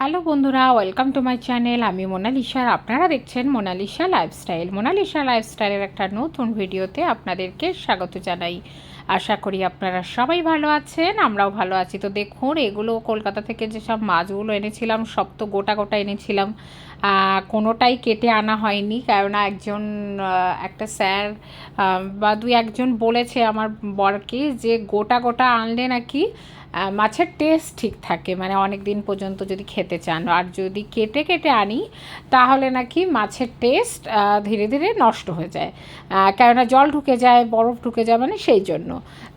Hello বন্ধুরা, welcome to my channel. আমি মোনালিসা। আপনারা দেখছেন মোনালিসা লাইফস্টাইল। মোনালিসা লাইফস্টাইলের একটা নতুন ভিডিওতে আপনাদেরকে স্বাগত জানাই। আশা করি আপনারা সবাই ভালো আছেন, আমরাও ভালো আছি। তো দেখুন, এগুলো কলকাতা থেকে যেসব মাছগুলো এনেছিলাম, সব তো গোটা গোটা এনেছিলাম। কোনোটাই কেটে আনা হয়নি। কেননা একজন একটা স্যার বা দুই একজন বলেছে আমার বরকে যে গোটা গোটা আনলে নাকি মাছের টেস্ট ঠিক থাকে মানে অনেক দিন পর্যন্ত যদি খেতে চান। আর যদি কেটে কেটে আনি, তাহলে নাকি মাছের টেস্ট ধীরে ধীরে নষ্ট হয়ে যায়। কেননা জল ঢুকে যায়, বরফ ঢুকে যায় মানে সেই জন্য।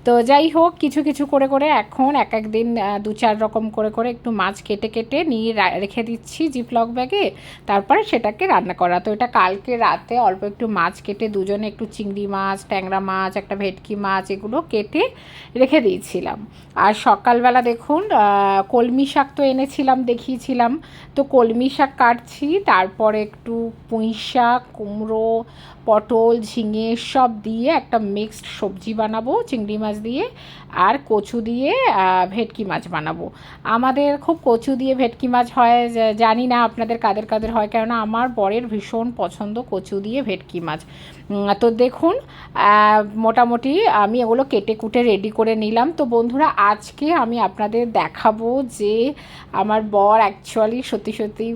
তো যাই হোক, কিছু কিছু করে করে এখন এক এক দিন দু, চার রকম করে করে একটু মাছ কেটে কেটে নিয়ে রেখে দিচ্ছি জিপলক ব্যাগে তারপরে সেটাকে রান্না করা। তো এটা কালকে রাতে অল্প একটু মাছ কেটে দুজনে একটু চিংড়ি মাছ, ট্যাংরা মাছ, একটা ভেটকি মাছ এগুলো কেটে রেখে দিয়েছিলাম। আর সকালবেলা দেখুন কলমি শাক তো এনেছিলাম, দেখিয়েছিলাম। তো কলমি শাক কাটছি, তারপরে একটু পুঁই শাক, কুমড়ো, পটল ঝিঙে সব দিয়ে একটা মিক্সড সবজি বানাবো, চিংড়ি মাছ দিয়ে, আর কচু দিয়ে ভেটকি মাছ বানাবো। আমাদের খুব কচু দিয়ে ভেটকি মাছ হয় জানি না আপনাদের কাদের কাদের হয়, কেননা আমার বরের ভীষণ পছন্দ কচু দিয়ে ভেটকি মাছ। তো দেখুন মোটামুটি আমি এগুলো কেটে কুটে রেডি করে নিলাম। তো বন্ধুরা, আজকে আমি আপনাদের দেখাবো যে আমার বর অ্যাকচুয়ালি সত্যি সত্যি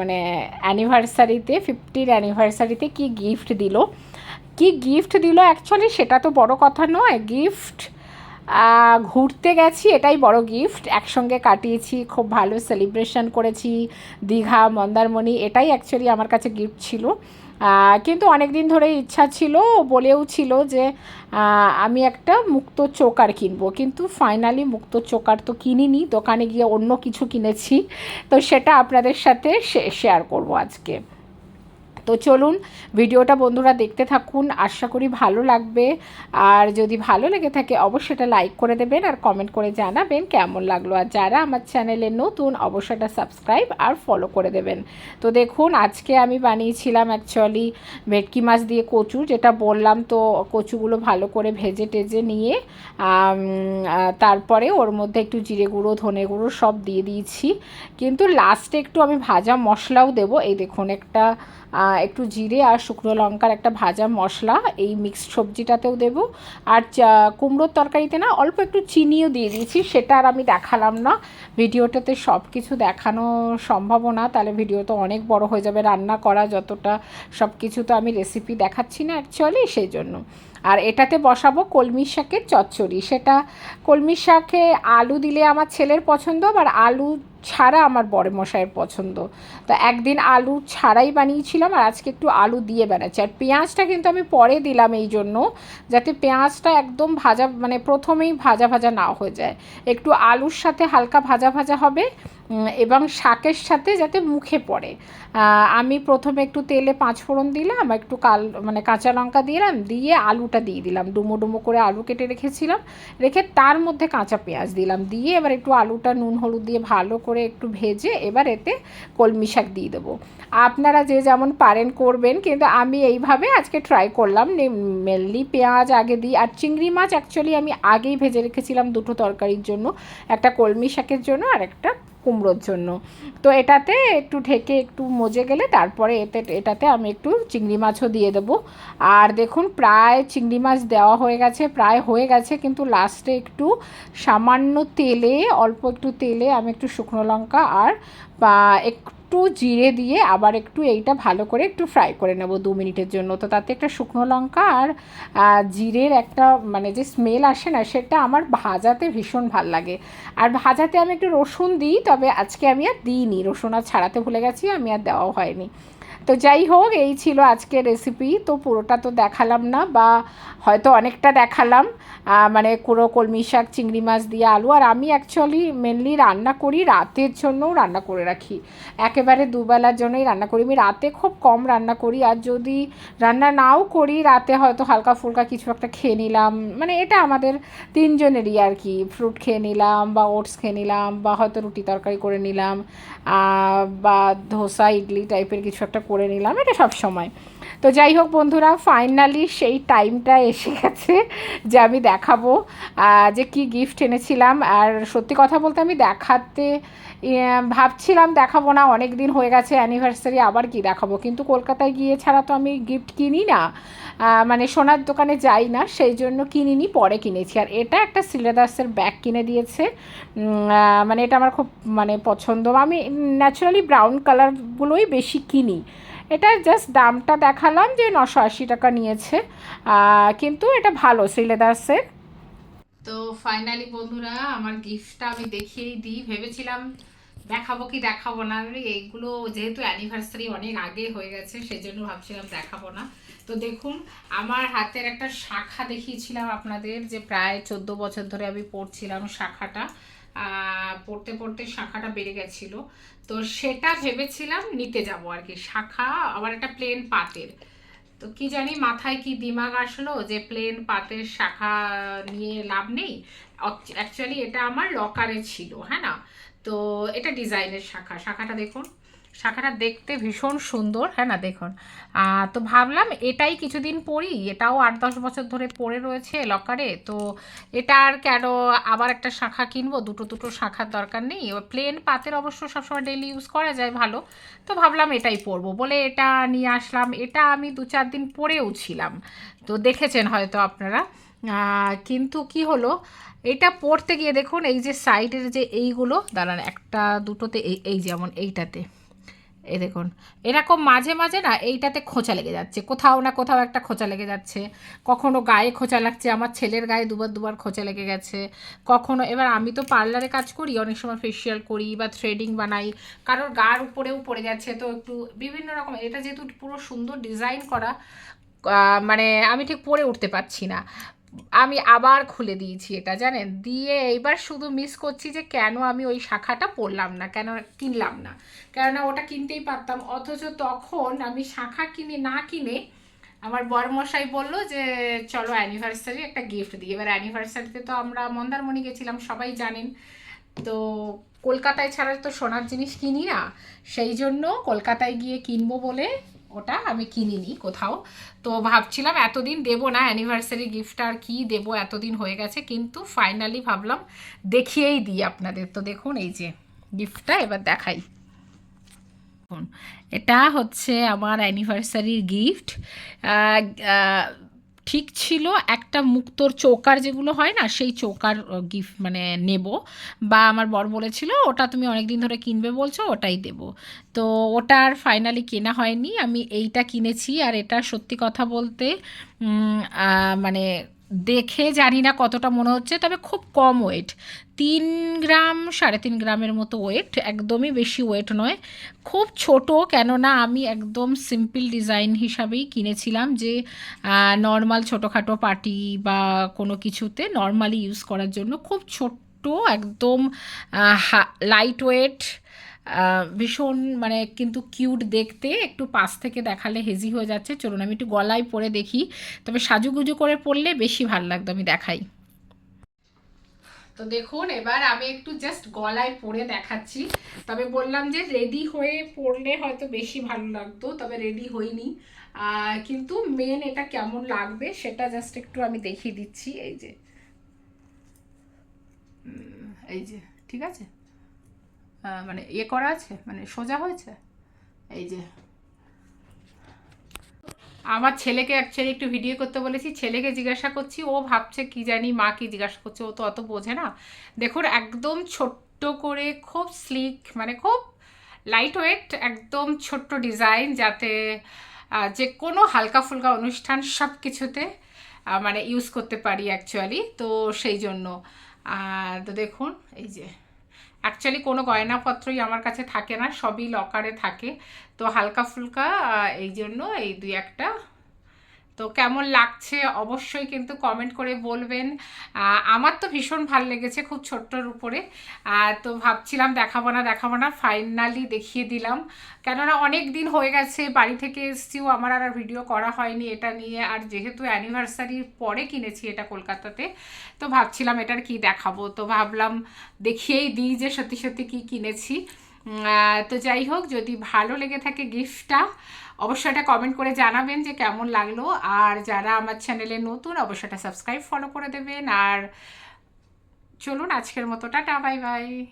মানে অ্যানিভার্সারিতে ফিফটির অ্যানিভার্সারিতে কি গিফট দিল। কি গিফট দিল অ্যাকচুয়ালি সেটা তো বড় কথা নয়। গিফট ঘুরতে গেছি এটাই বড় গিফট একসঙ্গে কাটিয়েছি, খুব ভালো সেলিব্রেশন করেছি। দীঘা, মন্দারমণি, এটাই অ্যাকচুয়ালি আমার কাছে গিফট ছিল। কিন্তু অনেক দিন ধরে ইচ্ছা ছিল, বলেও ছিল যে আমি একটা মুক্ত চোকার কিনবো। কিন্তু ফাইনালি মুক্ত চোকার তো কিনিনি, দোকানে গিয়ে অন্য কিছু কিনেছি। তো সেটা আপনাদের সাথে শেয়ার করব আজকে। তো চলুন ভিডিওটা বন্ধুরা দেখতে থাকুন, আশা করি ভালো লাগবে। আর যদি ভালো লেগে থাকে, অবশ্যই এটা লাইক করে দেবেন আর কমেন্ট করে জানাবেন কেমন লাগল। আর যারা আমার চ্যানেলে নতুন, অবশ্যই এটা সাবস্ক্রাইব আর ফলো করে দেবেন। তো দেখুন, আজকে আমি বানিয়েছিলাম অ্যাকচুয়ালি ভেটকি মাছ দিয়ে কচু, যেটা বললাম তো কচুগুলো ভালো করে ভেজে টেজে নিয়ে তারপরে ওর মধ্যে একটু জিরে গুঁড়ো, ধনে গুঁড়ো সব দিয়ে দিয়েছি। কিন্তু লাস্টে একটু আমি ভাজা মশলাও দেবো। এই দেখুন একটা একটু জিরে আর শুকনো লঙ্কার একটা ভাজা মশলা, এই মিক্সড সবজিটাতেও দেবো। আর কুমড়োর তরকারিতে না অল্প একটু চিনিও দিয়ে দিয়েছি, সেটা আর আমি দেখালাম না। ভিডিওটাতে সব কিছু দেখানো সম্ভব না, তাহলে ভিডিও তো অনেক বড় হয়ে যাবে। রান্না করা যতটা সব কিছু তো আমি রেসিপি দেখাচ্ছি না অ্যাকচুয়ালি সেই জন্য। আর এটাতে বসাবো কলমি শাকের চচ্চড়ি। সেটা কলমি শাকে আলু দিলে আমার ছেলের পছন্দ, আবার আলু ছাড়া আমার বড় মশাইয়ের পছন্দ। তো একদিন আলু ছাড়াই বানিয়েছিলাম, আর আজকে একটু আলু দিয়ে বানাচ্ছি। আর পেঁয়াজটা কিন্তু আমি পরে দিলাম এই জন্য, যাতে পেঁয়াজটা একদম ভাজা মানে প্রথমেই ভাজা ভাজা না হয়ে যায়। একটু আলুর সাথে হালকা ভাজা ভাজা হবে এবং শাকের সাথে যাতে মুখে পড়ে। আমি প্রথমে একটু তেলে পাঁচ ফোড়ন দিলাম, একটু কাল মানে কাঁচা লঙ্কা দিলাম, দিয়ে আলুটা দিয়ে দিলাম। ডুমো ডুমো করে আলু কেটে রেখেছিলাম, রেখে তার মধ্যে কাঁচা পেঁয়াজ দিলাম। দিয়ে এবার একটু আলুটা নুন হলুদ দিয়ে ভালো করে একটু ভেজে এবার এতে কলমি শাক দিয়ে দেবো। আপনারা যে যেমন পারেন করবেন, কিন্তু আমি এইভাবে আজকে ট্রাই করলাম। মেনলি পেঁয়াজ আগে দিই, আর চিংড়ি মাছ অ্যাকচুয়ালি আমি আগেই ভেজে রেখেছিলাম দুটো তরকারির জন্য, একটা কলমি শাকের জন্য আর একটা কুমড়োর জন্য। তো এটাতে একটু ঢেকে একটু মজে গেলে তারপরে এতে, এটাতে আমি একটু চিংড়ি মাছও দিয়ে দেব। আর দেখুন, প্রায় চিংড়ি মাছ দেওয়া হয়ে গেছে, প্রায় হয়ে গেছে, কিন্তু লাস্টে একটু সামান্য তেলে, অল্প একটু তেলে আমি একটু শুকনো লঙ্কা আর বা একটু জিরে দিয়ে আবার একটু এইটা ভালো করে একটু ফ্রাই করে নেব দু মিনিটের জন্য। তো তাতে একটা শুকনো লঙ্কা আর জিরের একটা মানে যে স্মেল আসে না, সেটা আমার ভাজাতে ভীষণ ভালো লাগে। আর ভাজাতে আমি একটু রসুন দিই, তবে আজকে আমি আর দিইনি। রসুন আর ছাড়াতে ভুলে গেছি, আমি আর দেওয়াও হয়নি। তো যাই হোক, এই ছিল আজকের রেসিপি তো পুরোটা তো দেখালাম না বা হয়তো অনেকটা দেখালাম। মানে কুড়ো, কলমি শাক, চিংড়ি মাছ দিয়ে আলু। আর আমি অ্যাকচুয়ালি মেনলি রান্না করি, রাতের জন্যও রান্না করে রাখি। একেবারে দুবেলার জন্যই রান্না করি। আমি রাতে খুব কম রান্না করি। আর যদি রান্না নাও করি, রাতে হয়তো হালকা ফুলকা কিছু একটা খেয়ে নিলাম। মানে এটা আমাদের তিনজনেরই আর কি। ফ্রুট খেয়ে নিলাম বা ওটস খেয়ে নিলাম বা হয়তো রুটি তরকারি করে নিলাম। বা ধোসা, ইডলি টাইপের কিছু একটা করে নিলাম এটা সব সময়। তো যাই হোক বন্ধুরা ফাইনালি সেই টাইমটা এসে গেছে যে আমি দেখাবো যে কি গিফট এনেছিলাম। আর সত্যি কথা বলতে আমি দেখাতে ভাবছিলাম দেখাবো না অনেক দিন হয়ে গেছে অ্যানিভার্সারি আবার কি দেখাবো? কিন্তু কলকাতায় গিয়ে ছাড়া তো আমি গিফট কিনি না। মানে সোনার দোকানে যাই না, সেই জন্য কিনিনি, পরে কিনেছি। আর এটা একটা সিলেদাসের ব্যাগ কিনে দিয়েছে। মানে এটা আমার খুব মানে পছন্দ। আমি ন্যাচারালি ব্রাউন কালারগুলোই বেশি কিনি। এটা জাস্ট দামটা দেখালাম যে নশো আশি টাকা নিয়েছে। কিন্তু এটা ভালো শ্রীলেদার্সের তো ফাইনালি বন্ধুরা, আমার গিফটটা আমি দেখিয়েই দিই। ভেবেছিলাম দেখাবো কি দেখাবো না। এইগুলো যেহেতু অ্যানিভার্সারি অনেক আগে হয়ে গেছে সেই জন্য ভাবছিলাম দেখাবো না। তো দেখুন, আমার হাতের একটা শাখা দেখিয়েছিলাম আপনাদের যে প্রায় চোদ্দ বছর ধরে আমি পড়ছিলাম শাখাটা। পড়তে পড়তে শাখাটা বেড়ে গেছিল। তো সেটা ভেবেছিলাম নিতে যাব আর কি। শাখা, আবার একটা প্লেন পাতের তো কি জানি মাথায় কি দিমাগ আসলো যে প্লেন পাতের শাখা নিয়ে লাভ নেই। অ্যাকচুয়ালি এটা আমার লকারে ছিল হ্যাঁ না? তো এটা ডিজাইনের শাখা। শাখাটা দেখুন। শাখাটা দেখতে ভীষণ সুন্দর হ্যাঁ না? দেখুন। তো ভাবলাম এটাই কিছুদিন পরি এটাও আট দশ বছর ধরে পড়ে রয়েছে লকারে, তো এটা আর কেন আবার একটা শাখা কিনবো? দুটো দুটো শাখার দরকার নেই। প্লেন পাতের অবশ্য সবসময় ডেলি ইউজ করা যায় ভালো, তো ভাবলাম এটাই পরবো। বলে এটা নিয়ে আসলাম। এটা আমি দু চার দিন পরেও ছিলাম। তো দেখেছেন হয়তো আপনারা। কিন্তু কি হলো? এটা পড়তে গিয়ে দেখুন, এই যে সাইডের যে এইগুলো, দাঁড়ান, একটা দুটোতে, এই এই যেমন এইটাতে। এই দেখুন। এরকম মাঝে মাঝে না এইটাতে খোঁচা লেগে যাচ্ছে। কোথাও না কোথাও একটা খোঁচা লেগে যাচ্ছে। কখনো গায়ে খোঁচা লাগছে, আমার ছেলের গায়ে দুবার দুবার খোঁচা লেগে গেছে। কখনো, এবার আমি তো পার্লারে কাজ করি, অনেক সময় ফেসিয়াল করি বা থ্রেডিং বানাই। কারোর গার উপরেও পড়ে যাচ্ছে, তো একটু বিভিন্ন রকম, এটা যেহেতু পুরো সুন্দর ডিজাইন করা মানে আমি ঠিক পরে উঠতে পারছি না। আমি আবার খুলে দিয়েছি এটা, জানেন? দিয়ে এইবার শুধু মিস করছি যে কেন আমি ওই শাখাটা পরলাম না, কেন কিনলাম না। কেননা ওটা কিনতেই পারতাম, অথচ তখন আমি শাখা কিনে না কিনে আমার বরমশাই বলল যে, চলো অ্যানিভার্সারি একটা গিফট দিই। এবার অ্যানিভার্সারিতে তো আমরা মন্দারমণি গেছিলাম, সবাই জানেন। তো কলকাতায় ছাড়া তো সোনার জিনিস কিনি না, সেই জন্য কলকাতায় গিয়ে কিনবো বলে ওটা আমি কিনিনি কোথাও। তো ভাবছিলাম এতদিন দেব না অ্যানিভার্সারি গিফট আর কী দেবো, এতদিন হয়ে গেছে, কিন্তু ফাইনালি ভাবলাম দেখিয়েই দিই আপনাদের। তো দেখুন এই যে গিফটটা এবার দেখাই। এটা হচ্ছে আমার অ্যানিভার্সারির গিফট ঠিক ছিল একটা মুক্তোর চৌকার যেগুলো হয় না, সেই চৌকার গিফট মানে নেব। বা আমার বর বলেছিল, ওটা তুমি অনেক দিন ধরে কিনবে বলছো, ওটাই দেব। তো ওটা আর ফাইনালি কেনা হয়নি। আমি এইটা কিনেছি, আর এটা সত্যি কথা বলতে মানে দেখে জানি না কতটা মনে হচ্ছে, তবে খুব কম ওয়েট তিন গ্রাম, সাড়ে তিন গ্রামের মতো ওয়েট একদমই বেশি ওয়েট নয়। খুব ছোট, কেননা আমি একদম সিম্পল ডিজাইন হিসাবেই কিনেছিলাম যে নর্মাল ছোটোখাটো পার্টি বা কোনো কিছুতে নর্মালি ইউজ করার জন্য খুব ছোট্ট একদম লাইট ওয়েট ভীষণ মানে কিন্তু কিউট দেখতে, একটু পাশ থেকে দেখালে হেজি হয়ে যাচ্ছে। চলুন আমি একটু গলায় পরে দেখি। তবে সাজুগুজু করে পরলে বেশি ভালো লাগতো আমি দেখাই। তো দেখুন, এবার আমি একটু জাস্ট গলায় পরে দেখাচ্ছি। তবে বললাম যে রেডি হয়ে পড়লে হয়তো বেশি ভালো লাগতো, তবে রেডি হইনি। কিন্তু মেন এটা কেমন লাগবে সেটা জাস্ট একটু আমি দেখিয়ে দিচ্ছি। এই যে এই যে, ঠিক আছে? মানে ইয়ে করা আছে? মানে সোজা হয়েছে? এই যে। আমার ছেলেকে অ্যাকচুয়ালি একটু ভিডিও করতে বলেছি। ছেলেকে জিজ্ঞাসা করছি, ও ভাবছে কি জানি মা কি জিজ্ঞাসা করছে, ও তো অত বোঝে না। দেখুন, একদম ছোট্ট করে, খুব স্লিক মানে খুব লাইট ওয়েট একদম ছোট্ট ডিজাইন যাতে যে কোনো হালকা ফুলকা অনুষ্ঠান সব কিছুতে মানে ইউজ করতে পারি অ্যাকচুয়ালি তো সেই জন্য। তো দেখুন, এই যে। অ্যাকচুয়ালি কোনো গয়নাপত্রই আমার কাছে থাকে না, সবই লকারে থাকে। তো হালকা ফুলকা এই জন্য এই দুই একটা তো কেমন লাগছে অবশ্যই কিন্তু কমেন্ট করে বলবেন। আমার তো ভীষণ ভালো লেগেছে খুব ছোট্টর উপরে। তো ভাবছিলাম দেখাবো না দেখাবো না ফাইনালি দেখিয়ে দিলাম। কেননা অনেক দিন হয়ে গেছে, বাড়ি থেকে এসছিও আমার আর ভিডিও করা হয়নি এটা নিয়ে। আর যেহেতু অ্যানিভার্সারির পরে কিনেছি এটা কলকাতাতে, তো ভাবছিলাম এটার কি দেখাবো? তো ভাবলাম দেখিয়েই দিই যে সত্যি সত্যি কী কিনেছি। তো যাই হোক, যদি ভালো লেগে থাকে গিফটটা অবশ্যই এটা কমেন্ট করে জানাবেন যে কেমন লাগল। আর যারা আমার চ্যানেলে নতুন, অবশ্যই এটা সাবস্ক্রাইব ফলো করে দেবেন। আর চলুন আজকের মতো, টাটা বাই বাই